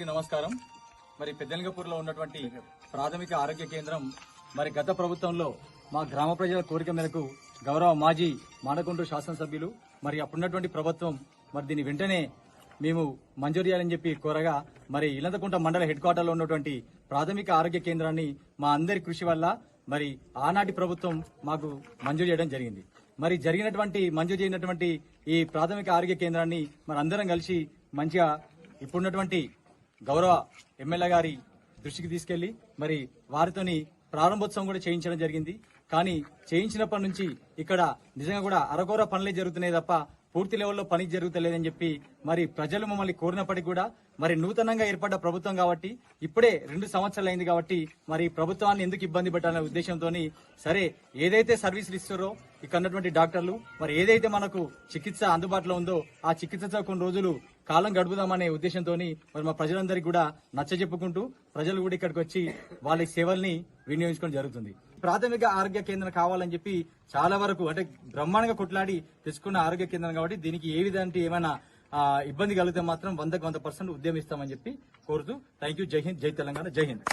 అందరికీ నమస్కారం. మరి పెద్దలింగపూర్లో ఉన్నటువంటి ప్రాథమిక ఆరోగ్య కేంద్రం మరి గత ప్రభుత్వంలో మా గ్రామ ప్రజల కోరిక మేరకు గౌరవ మాజీ మానకొండ శాసనసభ్యులు మరి అప్పుడున్నటువంటి ప్రభుత్వం మరి దీని వెంటనే మేము మంజూరు చేయాలని చెప్పి కోరగా మరి ఇలంతకుంట మండల హెడ్ క్వార్టర్లో ఉన్నటువంటి ప్రాథమిక ఆరోగ్య కేంద్రాన్ని మా అందరి కృషి వల్ల మరి ఆనాటి ప్రభుత్వం మాకు మంజూరు చేయడం జరిగింది. మరి జరిగినటువంటి మంజూరు చేసినటువంటి ఈ ప్రాథమిక ఆరోగ్య కేంద్రాన్ని మరి అందరం కలిసి మంచిగా ఇప్పుడున్నటువంటి గౌరవ ఎమ్మెల్యే గారి దృష్టికి తీసుకెళ్ళి మరి వారితోని ప్రారంభోత్సవం కూడా చేయించడం జరిగింది. కానీ చేయించినప్పటి నుంచి ఇక్కడ నిజంగా కూడా అరగోర పనులే జరుగుతున్నాయి తప్ప పూర్తి లెవెల్లో పని జరుగుతలేదని చెప్పి మరి ప్రజలు మమ్మల్ని కోరినప్పటికీ కూడా మరి నూతనంగా ఏర్పడ్డ ప్రభుత్వం కాబట్టి ఇప్పుడే రెండు సంవత్సరాలు అయింది కాబట్టి మరి ప్రభుత్వాన్ని ఎందుకు ఇబ్బంది పెట్టాలనే ఉద్దేశంతో సరే ఏదైతే సర్వీసులు ఇస్తారో ఇక్కడ ఉన్నటువంటి డాక్టర్లు మరి ఏదైతే మనకు చికిత్స అందుబాటులో ఉందో ఆ చికిత్సతో కొన్ని రోజులు కాలం గడుపుదామనే ఉద్దేశంతో మరి మా ప్రజలందరికీ కూడా నచ్చ చెప్పుకుంటూ ప్రజలు కూడా ఇక్కడికి వచ్చి వాళ్ళ సేవల్ని వినియోగించుకోవడం జరుగుతుంది. ప్రాథమిక ఆరోగ్య కేంద్రం కావాలని చెప్పి చాలా వరకు అంటే బ్రహ్మాండంగా కొట్లాడి తెచ్చుకున్న ఆరోగ్య కేంద్రం కాబట్టి దీనికి ఏ విధంగా ఏమైనా ఇబ్బంది కలిగితే మాత్రం వందకు వంద పర్సెంట్ ఉద్యమిస్తామని చెప్పి కోరుతూ థ్యాంక్ యూ జై హింద్ జై తెలంగాణ జై హింద్.